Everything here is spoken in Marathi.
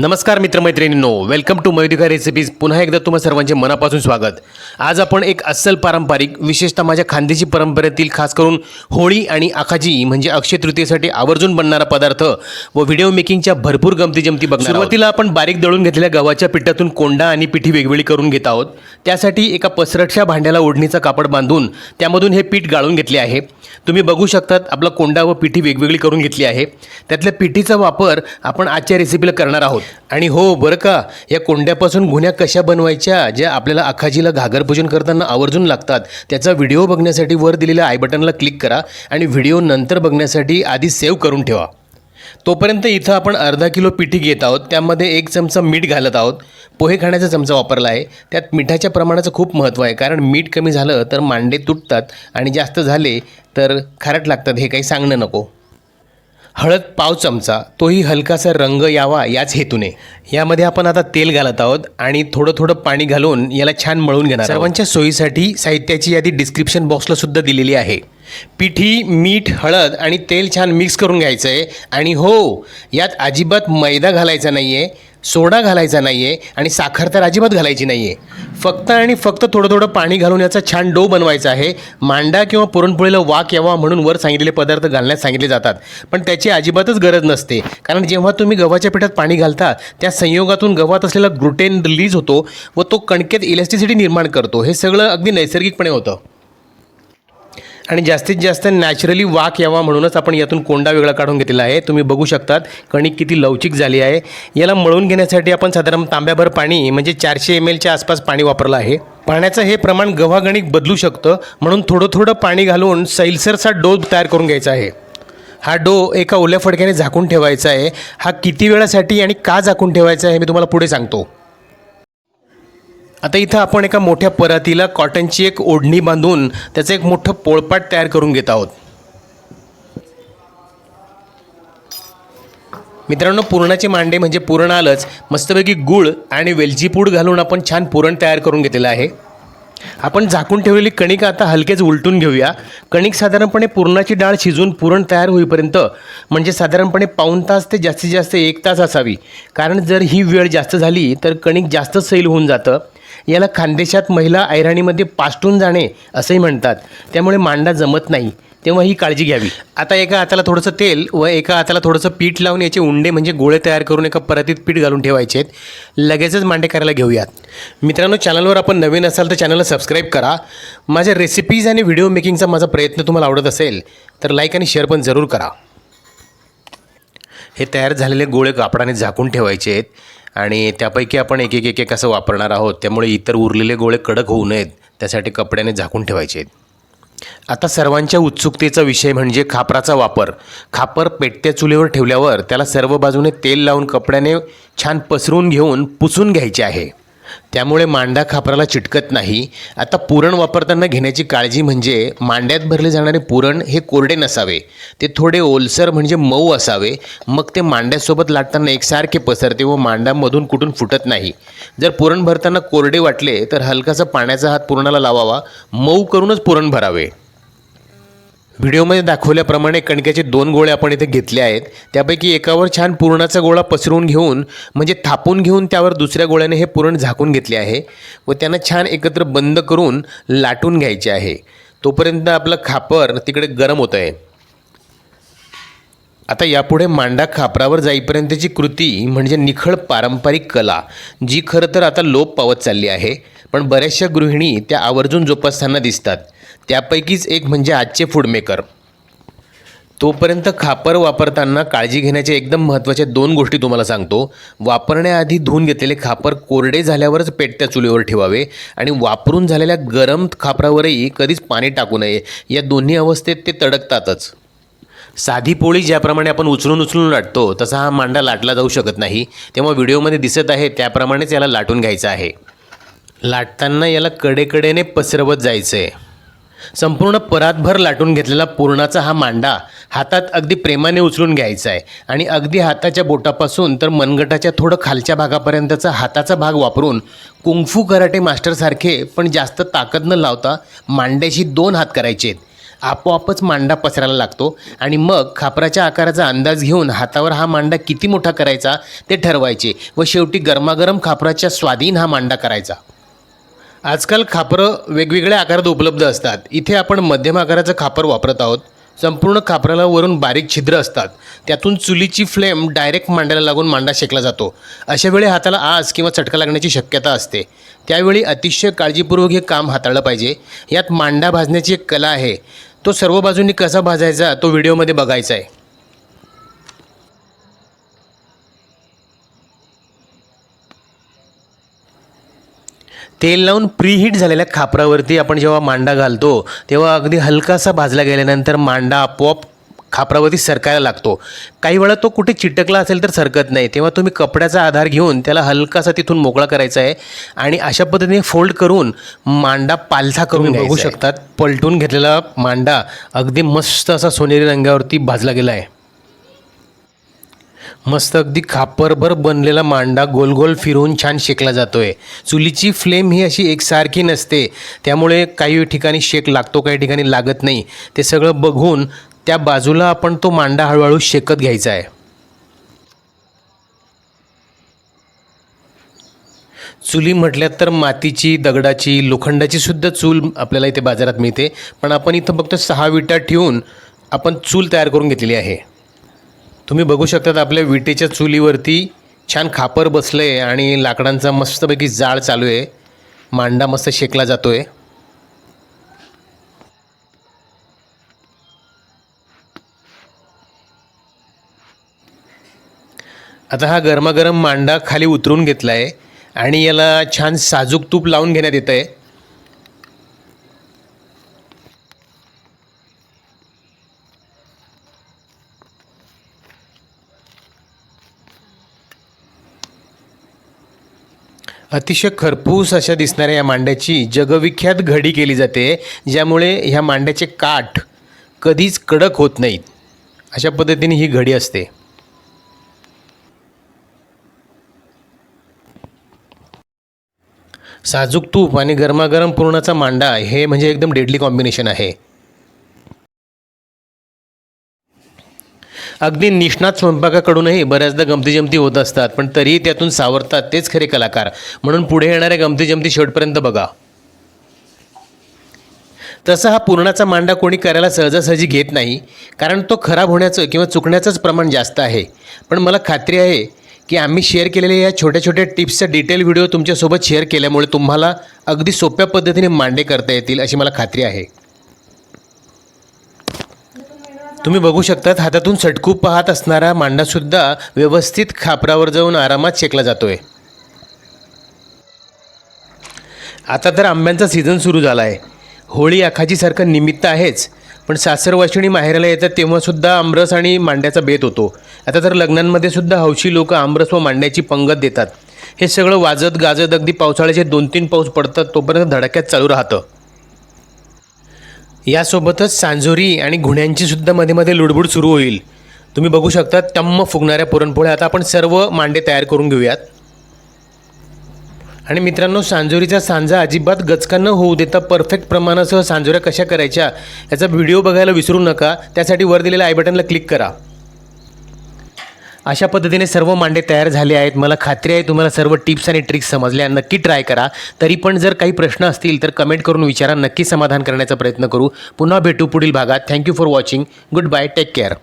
नमस्कार मित्रमैत्रिणींनो वेलकम टू मयुदिका रेसिपीज पुन्हा एकदा तुम्हा सर्वांचे मनापासून स्वागत. आज आपण एक अस्सल पारंपरिक विशेषतः माझ्या खानदेशी परंपरेतील खास करून होळी आणि आखाजी म्हणजे अक्षय तृतीयेसाठी आवर्जून बनणारा पदार्थ व व्हिडिओ मेकिंगच्या भरपूर गमती जमती बघ सुरुवातीला आपण बारीक दळून घेतलेल्या गव्हाच्या पिठातून कोंडा आणि पिठी वेगवेगळी करून घेत आहोत. त्यासाठी एका पसरटशा भांड्याला ओढणीचा कापड बांधून त्यामधून हे पीठ गाळून घेतले आहे. तुम्ही बघू शकतात आपला कोंडा व पिठी वेगवेगळी करून घेतली आहे. त्यातल्या पिठीचा वापर आपण आजच्या रेसिपीला करणार आहोत. आणि हो बरं का. या कोंड्यापासून गुन्ह्या कशा बनवायच्या ज्या आपल्याला अखाजीला घागरपूजन करताना आवर्जून लागतात त्याचा व्हिडिओ बघण्यासाठी वर दिलेल्या आय बटनला क्लिक करा आणि व्हिडिओ नंतर बघण्यासाठी आधी सेव्ह करून ठेवा. तोपर्यंत इथं आपण अर्धा किलो पिठी घेत आहोत त्यामध्ये एक चमचा मीठ घालत आहोत. पोहे खाण्याचा चमचा वापरला आहे. त्यात मिठाच्या प्रमाणाचं खूप महत्त्व आहे कारण मीठ कमी झालं तर मांडे तुटतात आणि जास्त झाले तर खारट लागतात हे काही सांगणं नको. हळद पाव चमचा तोही हलकासा रंग यावा याच हेतूने. यामध्ये आपण आता तेल घालत आहोत आणि थोडं थोडं पाणी घालून याला छान मळून घेणार सर्वांच्या सोयीसाठी साहित्याची यादी डिस्क्रिप्शन बॉक्सला सुद्धा दिलेली आहे. पिठी मीठ हळद आणि तेल छान मिक्स करून घ्यायचं आहे आणि हो यात अजिबात मैदा घालायचा नाही आहे सोडा घालायचा नाही आहे आणि साखर तर अजिबात घालायची नाही आहे फक्त आणि फक्त थोडं थोडं पाणी घालून याचा छान डो बनवायचा आहे. मांडा किंवा पुरणपोळीला वाक यावा म्हणून वर सांगितलेले पदार्थ घालण्यास सांगितले जातात. पण त्याची अजिबातच गरज नसते. कारण जेव्हा तुम्ही गव्हाच्या पिठात पाणी घालता त्या संयोगातून गव्हात असलेला ग्लुटेन रिलीज होतो व तो कणकेत इलॅस्टिसिटी निर्माण करतो. हे सगळं अगदी नैसर्गिकपणे होतं. आणि जास्तीत जास्त नॅचरली वाक यावा म्हणूनच आपण यातून कोंडा वेगळा काढून घेतलेला आहे. तुम्ही बघू शकतात कणिक किती लवचिक झाली आहे. याला मळून घेण्यासाठी आपण साधारण तांब्याभर पाणी म्हणजे चारशे एम एलच्या आसपास पाणी वापरलं आहे. पाण्याचं हे प्रमाण गव्हागणिक बदलू शकतं म्हणून थोडं थोडं पाणी घालून सैलसरचा डो तयार करून घ्यायचा आहे. हा डो एका ओल्या फडक्याने झाकून ठेवायचा आहे. हा किती वेळासाठी आणि का झाकून ठेवायचा आहे मी तुम्हाला पुढे सांगतो. आता इथं आपण एका मोठ्या परातीला कॉटनची एक ओढणी बांधून त्याचं एक मोठं पोळपाट तयार करून घेत आहोत. मित्रांनो पुरणाचे मांडे म्हणजे पुरण आलंच. मस्तपैकी गूळ आणि वेलची पूड घालून आपण छान पुरण तयार करून घेतलेलं आहे. आपण झाकून ठेवलेली कणिक आता हलकेच उलटून घेऊया. कणिक साधारणपणे पुरणाची डाळ शिजून पुरण तयार होईपर्यंत म्हणजे साधारणपणे पाऊण तास ते जास्तीत जास्त एक तास असावी. कारण जर ही वेळ जास्त झाली तर कणिक जास्त सैल होऊन जातं. याला खानदेशात महिला ऐराणीमध्ये पाष्टून जाणे असंही म्हणतात. त्यामुळे मांडा जमत नाही. तेव्हा ही काळजी घ्यावी. आता एका हाताला थोडंसं तेल व एका हाताला थोडंसं पीठ लावून याचे उंडे म्हणजे गोळे तयार करून एका परातीत पीठ घालून ठेवायचे आहेत. लगेचच मांडे करायला घेऊयात. मित्रांनो चॅनलवर आपण नवीन असाल तर चॅनलला सबस्क्राईब करा. माझ्या रेसिपीज आणि व्हिडिओ मेकिंगचा माझा प्रयत्न तुम्हाला आवडत असेल तर लाईक आणि शेअर पण जरूर करा. हे तयार झालेले गोळे कापडाने झाकून ठेवायचे आहेत. आणि त्यापैकी आपण एक एक एक एक असं वापरणार आहोत. त्यामुळे इतर उरलेले गोळे कडक होऊ नयेत. त्यासाठी कपड्याने झाकून ठेवायचे आहेत. आता सर्वांच्या उत्सुकतेचा विषय म्हणजे खापराचा वापर. खापर पेटत्या चुलीवर ठेवल्यावर त्याला सर्व बाजूने तेल लावून कपड्याने छान पसरून घेऊन पुसून घ्यायचे आहे. त्यामुळे मांडा खापराला चिटकत नाही. आता पुरण वापरताना घेण्याची काळजी म्हणजे मांड्यात भरले जाणारे पुरण हे कोरडे नसावे. ते थोडे ओलसर म्हणजे मऊ असावे. मग ते मांड्यासोबत लाटताना एकसारखे पसरते व मांड्यामधून कुठून फुटत नाही. जर पुरण भरताना कोरडे वाटले तर हलकासा पाण्याचा हात पुरणाला लावावा. मऊ करूनच पुरण भरावे. व्हिडिओमध्ये दाखवल्याप्रमाणे कणक्याचे दोन गोळे आपण इथे घेतले आहेत. त्यापैकी एकावर छान पुरणाचा गोळा पसरवून घेऊन म्हणजे थापून घेऊन त्यावर दुसऱ्या गोळ्याने हे पुरण झाकून घेतले आहे व त्यांना छान एकत्र बंद करून लाटून घ्यायचे आहे. तोपर्यंत आपलं खापर तिकडे गरम होतं आहे आता यापुढे मांडा खापरावर जाईपर्यंतची कृती म्हणजे निखळ पारंपरिक कला जी खरं तर आता लोप पावत चालली आहे. पण बऱ्याचशा गृहिणी त्या आवर्जून जोपासताना दिसतात. त्यापैकीच एक म्हणजे आजचे फूडमेकर तोपर्यंत खापर वापरताना काळजी घेण्याच्या एकदम महत्त्वाच्या दोन गोष्टी तुम्हाला सांगतो. वापरण्याआधी धुवून घेतलेले खापर कोरडे झाल्यावरच पेटत्या चुलीवर ठेवावे आणि वापरून झालेल्या गरम खापरावरही कधीच पाणी टाकू नये. या दोन्ही अवस्थेत ते तडकतातच. साधी पोळी ज्याप्रमाणे आपण उचलून उचलून लाटतो तसा हा मांडा लाटला जाऊ शकत नाही. तेव्हा व्हिडिओमध्ये दिसत आहे त्याप्रमाणेच याला लाटून घ्यायचं आहे. लाटताना याला कडेकडेने पसरवत जायचं आहे संपूर्ण परातभर लाटून घेतलेला पुरणाचा हा मांडा हातात अगदी प्रेमाने उचलून घ्यायचा आहे. आणि अगदी हाताच्या बोटापासून तर मनगटाच्या थोडं खालच्या भागापर्यंतचा हाताचा भाग वापरून कुंगफू कराटे मास्टरसारखे पण जास्त ताकद न लावता मांड्याशी दोन हात करायचे आहेत. आपोआपच मांडा पसरायला लागतो आणि मग खापराच्या आकाराचा अंदाज घेऊन हातावर हा मांडा किती मोठा करायचा ते ठरवायचे व शेवटी गरमागरम खापराच्या स्वाधीन हा मांडा करायचा. आजकाल खापरं वेगवेगळ्या आकारात उपलब्ध असतात. इथे आपण मध्यम आकाराचं खापर वापरत आहोत. संपूर्ण खापराला वरून बारीक छिद्र असतात. त्यातून चुलीची फ्लेम डायरेक्ट मांड्याला लागून मांडा शेकला जातो. अशा वेळी हाताला आस किंवा चटका लागण्याची शक्यता असते. त्यावेळी अतिशय काळजीपूर्वक हे काम हाताळलं पाहिजे. यात मांडा भाजण्याची एक कला आहे. तो सर्व बाजूंनी कसा भाजायचा तो व्हिडिओमध्ये बघायचा आहे. तेल लावून प्रीहीट झालेल्या खापरावरती आपण जेव्हा मांडा घालतो तेव्हा अगदी हलकासा भाजला गेल्यानंतर मांडा आपोआप खापरावरती सरकायला लागतो. काही वेळा तो कुठे चिटकला असेल तर सरकत नाही. तेव्हा तुम्ही कपड्याचा आधार घेऊन त्याला हलकासा तिथून मोकळा करायचा आहे आणि अशा पद्धतीने फोल्ड करून मांडा पालथा करून बघू शकतात पलटून घेतलेला मांडा अगदी मस्त असा सोनेरी रंगावरती भाजला गेला आहे. मस्त अगदी खापरभर बनलेला मांडा गोल गोल फिरवून छान शेकला जातो आहे चुलीची फ्लेम ही अशी एकसारखी नसते. त्यामुळे काही ठिकाणी शेक लागतो काही ठिकाणी लागत नाही. ते सगळं बघून त्या बाजूला आपण तो मांडा हळूहळू शेकत घ्यायचा आहे. चुली म्हटल्यात तर मातीची दगडाची लोखंडाची सुद्धा चूल आपल्याला इथे बाजारात मिळते. पण आपण इथं फक्त सहा विटा ठेवून आपण चूल तयार करून घेतलेली आहे. तुम्ही बघू शकतात आपल्या विटेच्या चुलीवरती छान खापर बसलं आहे आणि लाकडांचा मस्तपैकी जाळ चालू आहे. मांडा मस्त शेकला जातो आहे आता हा गरमागरम मांडा खाली उतरून घेतला आहे आणि याला छान साजूक तूप लावून घेण्यात येतं आहे अतिशय खरपूस अशा दिसणाऱ्या या मांड्याची जगविख्यात घडी केली जाते ज्यामुळे ह्या मांड्याचे काठ कधीच कडक होत नाहीत. अशा पद्धतीने ही घडी असते. साजूक तूप आणि गरमागरम पुरणाचा मांडा हे म्हणजे एकदम डेडली कॉम्बिनेशन आहे. अगदी निष्णात स्वयंपाकाकडूनही बऱ्याचदा गमती जमती होत असतात पण तरीही त्यातून सावरतात तेच खरे कलाकार. म्हणून पुढे येणाऱ्या गमती जमती शेवटपर्यंत बघा. तसा हा पुरणाचा मांडा कोणी करायला सहजासहजी घेत नाही कारण तो खराब होण्याचं किंवा चुकण्याचंच प्रमाण जास्त आहे. पण मला खात्री आहे की आम्ही शेअर केलेल्या या छोट्या छोट्या टिप्सचा डिटेल व्हिडिओ तुमच्यासोबत शेअर केल्यामुळे तुम्हाला अगदी सोप्या पद्धतीने मांडे करता येतील अशी मला खात्री आहे. तुम्ही बघू शकतात हातातून सटकूप पाहत असणारा मांडासुद्धा व्यवस्थित खापरावर जाऊन आरामात शेकला जातोय. आता तर आंब्यांचा सीझन सुरू झाला आहे होळी आखाजीसारखं निमित्त आहेच पण सासरवाशिणी माहेराला येतात तेव्हासुद्धा आमरस आणि मांड्याचा बेत होतो. आता तर लग्नांमध्ये सुद्धा हौशी लोक आमरस व मांड्याची पंगत देतात. हे सगळं वाजत गाजत अगदी पावसाळ्याचे दोन तीन पाऊस पडतात तोपर्यंत धडाक्यात चालू राहतं. यासोबतच सांजोरी आणि गुन्ह्यांची सुद्धा मध्ये मध्ये लुडबुड सुरू होईल. तुम्ही बघू शकता टम्म फुगणाऱ्या पुरणपोळ्या. आता आपण सर्व मांडे तयार करून घेऊयात. आणि मित्रांनो सांजोरीचा सांजा अजिबात गचका न होऊ देता परफेक्ट प्रमाणासह सांजोऱ्या कशा करायच्या याचा व्हिडिओ बघायला विसरू नका. त्यासाठी वर दिलेल्या आय बटनला क्लिक करा. अशा पद्धतीने सर्व मांडे तयार झाले आहेत. मला खात्री आहे तुम्हाला सर्व टिप्स आणि ट्रिक्स समजल्या नक्की ट्राय करा. तरी पण जर काही प्रश्न असतील तर कमेंट करून विचारा. नक्की समाधान करण्याचा प्रयत्न करू. पुन्हा भेटू पुढील भागात. Thank you for watching good bye take care